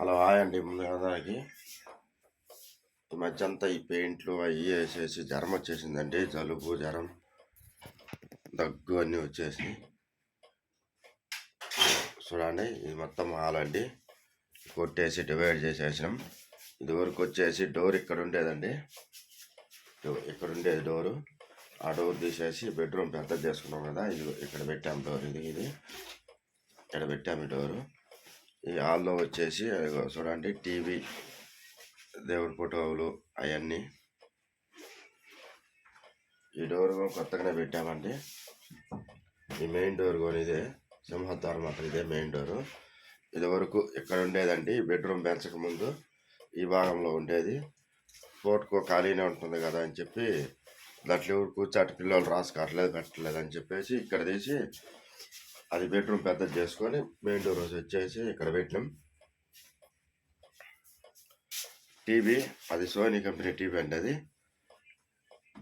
Hello hi అండి. ముందు అందరికి. ఈ మధ్య అంతా ఈ పెయింట్లు అవి వేసేసి జ్వరం వచ్చేసిందండి. జలుబు జ్వరం దగ్గు అన్నీ వచ్చేసి. చూడండి ఇది మొత్తం హాల్ అండి కొట్టేసి డివైడ్ చేసేసినాం. ఇది వరకు వచ్చేసి డోర్ ఇక్కడ ఉండేదండి. ఇక్కడ ఉండేది డోరు. ఆ డోర్ తీసేసి బెడ్రూమ్ పెద్ద చేసుకున్నాం కదా. ఇది ఇక్కడ పెట్టాము డోర్. ఇది ఇది. ఇక్కడ పెట్టాము ఈ డోరు. ఈ హాల్లో వచ్చేసి చూడండి టీవీ దేవుడి ఫోటోలు అవన్నీ. ఈ డోర్ కొత్తగానే పెట్టామండి. ఈ మెయిన్ డోర్ కూడా ఇదే సింహద్వారం మాత్రం ఇదే మెయిన్ డోరు. ఇది వరకు ఇక్కడ ఉండేదండి ఈ బెడ్రూమ్ పెంచక ముందు ఈ భాగంలో ఉండేది. ఫోర్ట్కో ఖాళీనే ఉంటుంది కదా అని చెప్పి దాంట్లో ఎవరు కూర్చాటి పిల్లలు రాసుకోవట్లేదు పెట్టలేదు అని చెప్పేసి ఇక్కడ తీసి అది బెడ్రూమ్ పెద్ద చేసుకొని మెయిన్ డోర్ వచ్చేసి ఇక్కడ పెట్టినాం. టీవీ అది సోనీ కంపెనీ టీవీ అండి అది.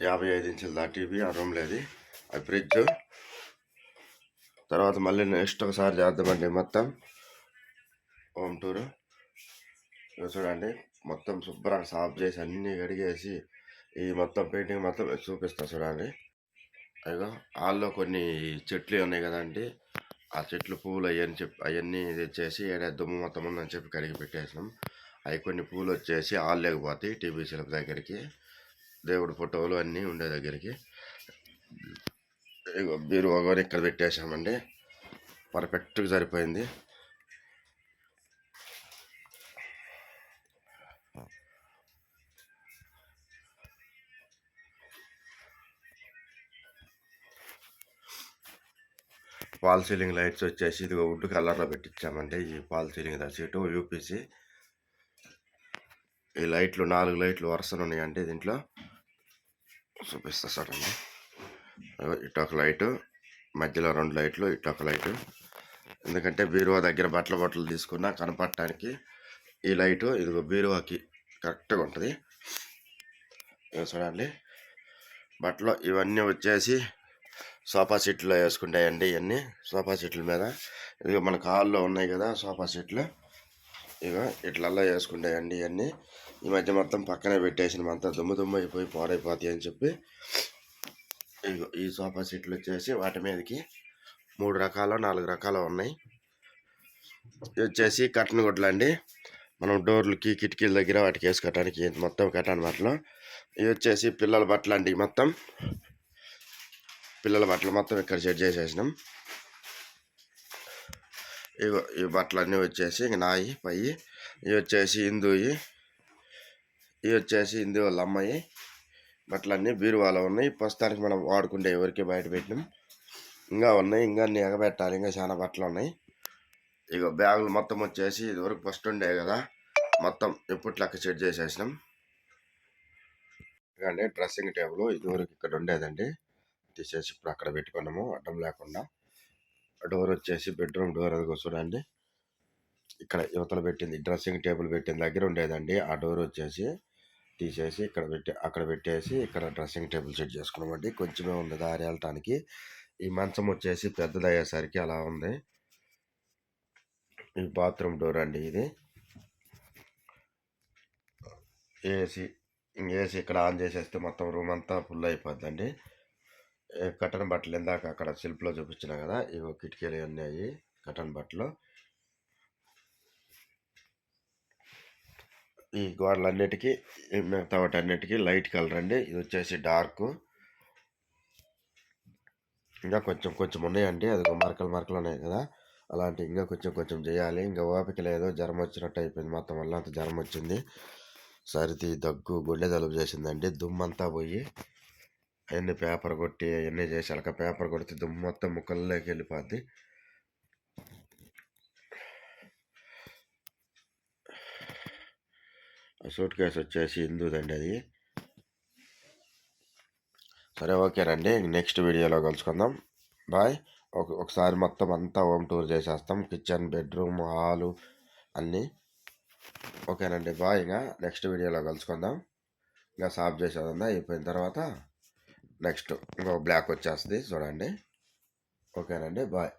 యాభై ఐదు ఇంచుల దా టీవీ ఆ రూమ్లో అది. అది ఫ్రిడ్జ్ తర్వాత మళ్ళీ నెక్స్ట్ ఒకసారి చేద్దామండి మొత్తం. హోమ్ టూర్ చూడండి మొత్తం శుభ్రంగా సాఫ్ చేసి అన్నీ కడిగేసి ఈ మొత్తం పెయింటింగ్ మొత్తం చూపిస్తా చూడండి. అదిగో హాల్లో కొన్ని చెట్లు ఉన్నాయి కదండి ఆ చెట్లు పువ్వులు అవన్నీ చెప్పి అవన్నీ తెచ్చేసి ఏడా దుమ్ము మొత్తం ఉందని చెప్పి కడిగి పెట్టేసినాం. అవి కొన్ని పూలు వచ్చేసి హాల్ టీవీ సెలవు దగ్గరికి. దేవుడి ఫోటోలు అన్నీ ఉండే దగ్గరికి. ఇగో ఒకరు ఇక్కడ పెట్టేసామండి పర్ఫెక్ట్గా సరిపోయింది. ఫాల్ సీలింగ్ లైట్స్ వచ్చేసి ఇది వుడ్ కలర్లో పెట్టించామండి ఈ ఫాల్ సీలింగ్ సీటు యూపీసీ. ఈ లైట్లు నాలుగు లైట్లు వరుసలు ఉన్నాయండి దీంట్లో చూపిస్తా చూడండి. అదిగో ఇటు ఒక లైటు మధ్యలో రెండు లైట్లు ఇటు ఒక లైటు. ఎందుకంటే బీరువా దగ్గర బట్టల బట్టలు తీసుకున్నా కనపడటానికి ఈ లైటు ఇదిగో బీరువాకి కరెక్ట్గా ఉంటుంది. చూడండి. బట్టలు ఇవన్నీ వచ్చేసి సోఫా సెట్లో వేసుకుంటాయండి ఇవన్నీ సోఫా సెట్ల మీద. ఇదిగో మన హాల్లో ఉన్నాయి కదా సోఫా సెట్లు. ఇక ఇట్లల్లా వేసుకుంటాయండి ఇవన్నీ ఈ మధ్య మొత్తం పక్కనే పెట్టేసిన అంతా దుమ్ము దుమ్ము అయిపోయి పాడైపోతాయి అని చెప్పి ఇగో ఈ సోఫా సెట్లు వచ్చేసి వాటి మీదకి మూడు రకాలు నాలుగు రకాలు ఉన్నాయి. ఇది వచ్చేసి కట్టన్ గుడ్లు అండి మనం డోర్లకి కిటికీల దగ్గర వాటికి వేసుకోవటానికి మొత్తం కట్టాను బట్టలు. ఇవి వచ్చేసి పిల్లల బట్టలు అండి మొత్తం. పిల్లల బట్టలు మొత్తం ఇక్కడ సెట్ చేసేసినాం. ఇగో ఈ బట్టలు అన్నీ వచ్చేసి ఇంక నాయి పై. ఇవి వచ్చేసి హిందూయి ఇవి వచ్చేసి హిందూ వాళ్ళ అమ్మాయి. బట్టలన్నీ బీరువాలో ఉన్నాయి. ప్రస్తుతానికి మనం వాడుకుంటే ఎవరికి బయట పెట్టినాం. ఇంకా ఉన్నాయి ఇంకా అన్ని ఎగబెట్టాలి. ఇంకా చాలా బట్టలు ఉన్నాయి. ఇగో బ్యాగులు మొత్తం వచ్చేసి ఇదివరకు ఫస్ట్ ఉండే కదా. మొత్తం ఎప్పుడు లెక్క సెట్ చేసేసినాం. ఇదిగోండి డ్రెస్సింగ్ టేబుల్ ఇదివరకు ఇక్కడ ఉండేదండి. తీసేసి ఇప్పుడు అక్కడ పెట్టుకున్నాము. అడ్డం లేకుండా. డోర్ వచ్చేసి బెడ్రూమ్ డోర్ అది చూడండి. ఇక్కడ యువతలు పెట్టింది డ్రెస్సింగ్ టేబుల్ పెట్టిన దగ్గర ఉండేదండి. ఆ డోర్ వచ్చేసి తీసేసి ఇక్కడ పెట్టి అక్కడ పెట్టేసి ఇక్కడ డ్రెస్సింగ్ టేబుల్ సెట్ చేసుకున్నామండి. కొంచెమే ఉంది దారి వెళ్ళటానికి. ఈ మంచం వచ్చేసి పెద్దదయ్యేసరికి అలా ఉంది. ఈ బాత్రూమ్ డోర్ అండి ఇది. ఏసీ ఏసీ ఇక్కడ ఆన్ చేసేస్తే మొత్తం రూమ్ అంతా ఫుల్ అయిపోద్దండి. కటన్ బట్టలు ఇందాక అక్కడ సెల్ఫ్లో చూపించిన కదా ఇవి కిటికీలు అన్నీ అయ్యి కటన్ బట్టలు. ఈ గోడలన్నిటికీ మిగతా వాటి అన్నిటికీ లైట్ కలర్ అండి. ఇది వచ్చేసి డార్క్. ఇంకా కొంచెం కొంచెం ఉన్నాయండి. అది మరకలు మరకలు ఉన్నాయి కదా. అలాంటి ఇంకా కొంచెం కొంచెం చేయాలి. ఇంకా ఓపిక లేదు. జ్వరం వచ్చినట్టు అయిపోయింది మొత్తం వల్ల అంత జ్వరం వచ్చింది. సరితి దగ్గు గుండె జలుబు చేసిందండి. దుమ్మంతా పోయి అవన్నీ పేపర్ కొట్టి అవన్నీ చేసి అలక పేపర్ కొడితే దుమ్ము మొత్తం ముక్కల్లోకి వెళ్ళిపోద్ది. సూట్ కేసు వచ్చేసి హిందూదండి అది. సరే ఓకేనండి నెక్స్ట్ వీడియోలో కలుసుకుందాం. బాయ్. ఒక ఒకసారి మొత్తం అంతా హోమ్ టూర్ చేసేస్తాం. కిచెన్ బెడ్రూమ్ హాలు అన్నీ. ఓకేనండి. బాయ్. ఇంకా నెక్స్ట్ వీడియోలో కలుసుకుందాం. ఇంకా సాఫ్ చేసేది అయిపోయిన తర్వాత నెక్స్ట్ ఇంకో బ్లాక్ వచ్చేస్తుంది. చూడండి. ఓకేనండి. బాయ్.